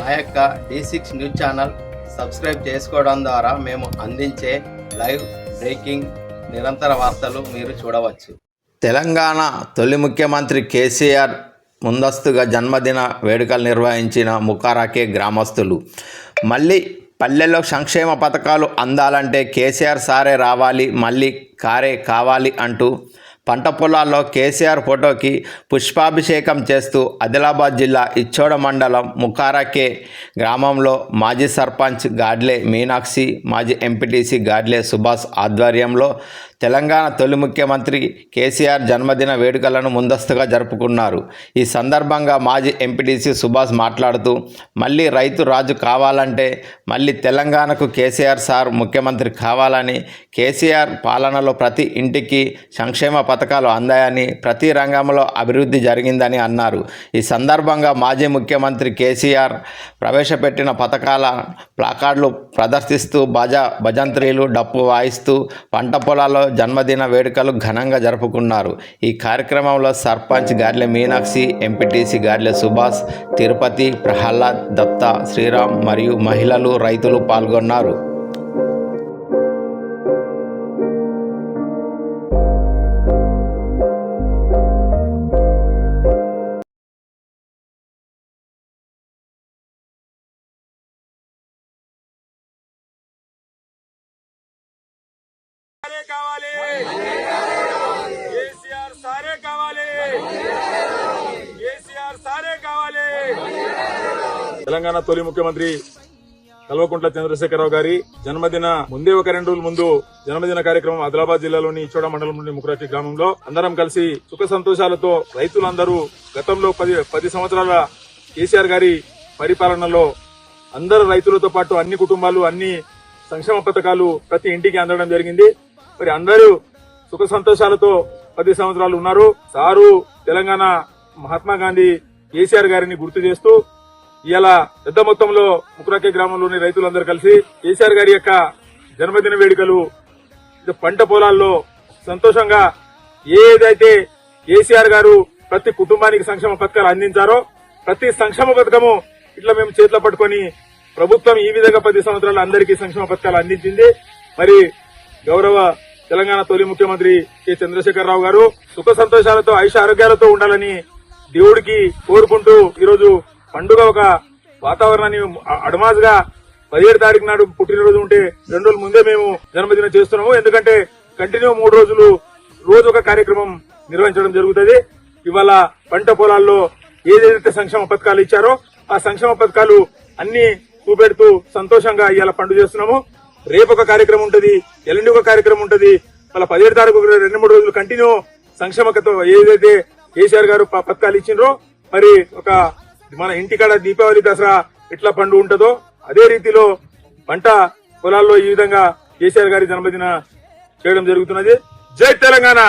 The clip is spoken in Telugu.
మా యొక్క D six news channel subscribe చేసుకోవడం ద్వారా మేము అందించే లైవ్ బ్రేకింగ్ నిరంతర వార్తలు మీరు చూడవచ్చు. తెలంగాణ తొలి ముఖ్యమంత్రి కేసీఆర్ ముందస్తుగా జన్మదిన వేడుకలు నిర్వహించిన ముఖారాకే గ్రామస్తులు. మళ్ళీ పల్లెల్లో సంక్షేమ పథకాలు అందాలంటే కేసీఆర్ సారే రావాలి మళ్ళీ కారే కావాలి అంటూ పంట పొలాల్లో కేసీఆర్ ఫోటోకి పుష్పాభిషేకం చేస్తూ ఆదిలాబాద్ జిల్లా ఇచ్చోడ మండలం ముఖారాకే గ్రామంలో మాజీ సర్పంచ్ గాడ్లే మీనాక్షి మాజీ ఎంపీటీసీ గాడ్లే సుభాష్ ఆధ్వర్యంలో తెలంగాణ తొలి ముఖ్యమంత్రి కేసీఆర్ జన్మదిన వేడుకలను ముందస్తుగా జరుపుకున్నారు. ఈ సందర్భంగా మాజీ ఎంపీటీసీ సుభాష్ మాట్లాడుతూ మళ్ళీ రైతు రాజు కావాలంటే మళ్ళీ తెలంగాణకు కేసీఆర్ సార్ ముఖ్యమంత్రి కావాలని కేసీఆర్ పాలనలో ప్రతి ఇంటికి సంక్షేమ పథకాలు అందాయని ప్రతి రంగంలో అభివృద్ధి జరిగిందని అన్నారు. ఈ సందర్భంగా మాజీ ముఖ్యమంత్రి కేసీఆర్ ప్రవేశపెట్టిన పథకాల ప్లాకార్డులు ప్రదర్శిస్తూ భజ భజంత్రీలు డప్పు వాయిస్తూ పంట పొలాల్లో జన్మదిన వేడుకలు ఘనంగా జరుపుకున్నారు. ఈ కార్యక్రమంలో సర్పంచ్ గార్లె మీనాక్షి ఎంపీటీసీ గార్లె సుభాష్ తిరుపతి ప్రహ్లాద్ దత్త శ్రీరామ్ మరియు మహిళలు రైతులు పాల్గొన్నారు. కావాలి. కేసీఆర్ సారే కావాలి. కేసీఆర్ సారే కావాలి. తెలంగాణ తొలి ముఖ్యమంత్రి కల్వకుంట్ల చంద్రశేఖరరావు గారి జన్మదిన ముందే ఒక రెండు రోజుల ముందు జన్మదిన కార్యక్రమం ఆదిలాబాద్ జిల్లాలోని ఇచ్చోడ మండలంలోని ముకురాటి గ్రామంలో అందరం కలిసి సుఖ సంతోషాలతో రైతులందరూ గతంలో పది పది సంవత్సరాల కేసీఆర్ గారి పరిపాలనలో అందరు రైతులతో పాటు అన్ని కుటుంబాలు అన్ని సంక్షేమ పథకాలు ప్రతి ఇంటికి అందడం జరిగింది. మరి అందరూ సుఖ సంతోషాలతో పది సంవత్సరాలు ఉన్నారు. సారు తెలంగాణ మహాత్మా గాంధీ కేసీఆర్ గారిని గుర్తు చేస్తూ ఇలా పెద్ద మొత్తంలో ముకురాకే గ్రామంలోని రైతులందరూ కలిసి కేసీఆర్ గారి యొక్క జన్మదిన వేడుకలు పంట పొలాల్లో సంతోషంగా ఏదైతే కేసీఆర్ గారు ప్రతి కుటుంబానికి సంక్షేమ పథకాలు అందించారో ప్రతి సంక్షేమ పథకము ఇట్లా మేము చేతిలో పట్టుకొని ప్రభుత్వం ఈ విధంగా పది సంవత్సరాలు అందరికీ సంక్షేమ పథకాలు అందించింది. మరి గౌరవ తెలంగాణ తొలి ముఖ్యమంత్రి కె. చంద్రశేఖరరావు గారు సుఖ సంతోషాలతో ఐష ఆరోగ్యాలతో ఉండాలని దేవుడికి కోరుకుంటూ ఈరోజు పండుగ ఒక వాతావరణాన్ని అడమాజ్గా పదిహేడు తారీఖు నాడు పుట్టినరోజు ఉంటే రెండు రోజుల ముందే మేము జన్మదినం చేస్తున్నాము. ఎందుకంటే కంటిన్యూ మూడు రోజులు రోజు ఒక కార్యక్రమం నిర్వహించడం జరుగుతుంది. ఇవాళ పంట పొలాల్లో ఏదైతే సంక్షేమ పథకాలు ఇచ్చారో ఆ సంక్షేమ పథకాలు అన్ని చూపెడుతూ సంతోషంగా ఇవాళ పండుగ చేస్తున్నాము. రేపు ఒక కార్యక్రమం ఉంటుంది ఎల్లుండి ఒక కార్యక్రమం ఉంటుంది. మళ్ళీ పదిహేడు తారీఖు ఒక రెండు మూడు రోజులు కంటిన్యూ సంక్షేమకతో ఏదైతే కేసీఆర్ గారు ప- పథకాలు ఇచ్చిండ్రో మరి ఒక మన ఇంటికాడ దీపావళి దసరా ఎట్లా పండు ఉంటుందో అదే రీతిలో పంట పొలాల్లో ఈ విధంగా కేసీఆర్ గారి జన్మదిన చేయడం జరుగుతున్నది. జై తెలంగాణ!